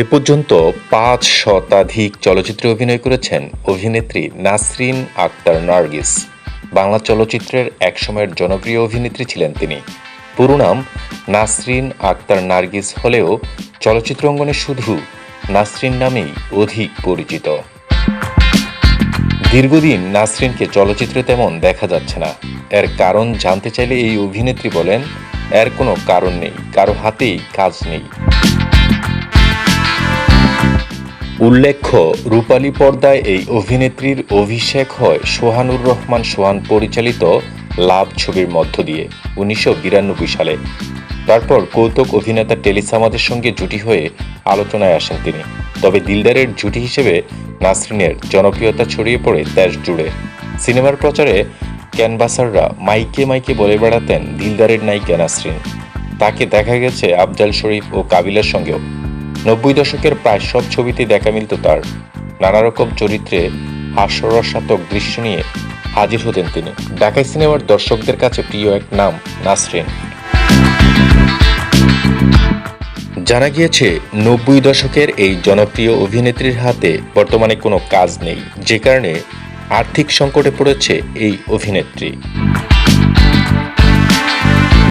এ পর্যন্ত পাঁচ শতাধিক চলচ্চিত্রে অভিনয় করেছেন অভিনেত্রী নাসরিন আক্তার নার্গিস। বাংলা চলচ্চিত্রের একসময়ের জনপ্রিয় অভিনেত্রী ছিলেন তিনি। পুরো নাম নাসরিন আক্তার নার্গিস হলেও চলচ্চিত্র অঙ্গনে শুধু নাসরিন নামেই অধিক পরিচিত। দীর্ঘদিন নাসরিনকে চলচ্চিত্রে তেমন দেখা যাচ্ছে না। এর কারণ জানতে চাইলে এই অভিনেত্রী বলেন, এর কোনো কারণ নেই, কারও হাতেই কাজ নেই। উল্লেখ্য, রূপালী পর্দায় এই অভিনেত্রীর অভিষেক হয় সোহানুর রহমান সোহান পরিচালিত লাভ ছবির মধ্য দিয়ে, উনিশশো বিরানব্বই সালে। তারপর কৌতুক অভিনেতা টেলিসামাদের সঙ্গে জুটি হয়ে আলোচনায় আসেন তিনি। তবে দিলদারের জুটি হিসেবে নাসরিনের জনপ্রিয়তা ছড়িয়ে পড়ে দেশ জুড়ে। সিনেমার প্রচারে ক্যানভাসাররা মাইকে মাইকে বলে বেড়াতেন দিলদারের নায়িকা নাসরিন। তাকে দেখা গেছে আফজাল শরীফ ও কাবিলার সঙ্গেও। নব্বই দশকের প্রায় সব ছবিতে দেখা মিলত তার নানা রকম চরিত্রে হাস্যরসাত্মক দৃশ্য নিয়ে হাজির হতেন তিনি। ঢাকাই সিনেমার দর্শকদের কাছে প্রিয় এক নাম, নাসরিন। জানা গিয়েছে, নব্বই দশকের এই জনপ্রিয় অভিনেত্রীর হাতে বর্তমানে কোনো কাজ নেই, যে কারণে আর্থিক সংকটে পড়েছে এই অভিনেত্রী।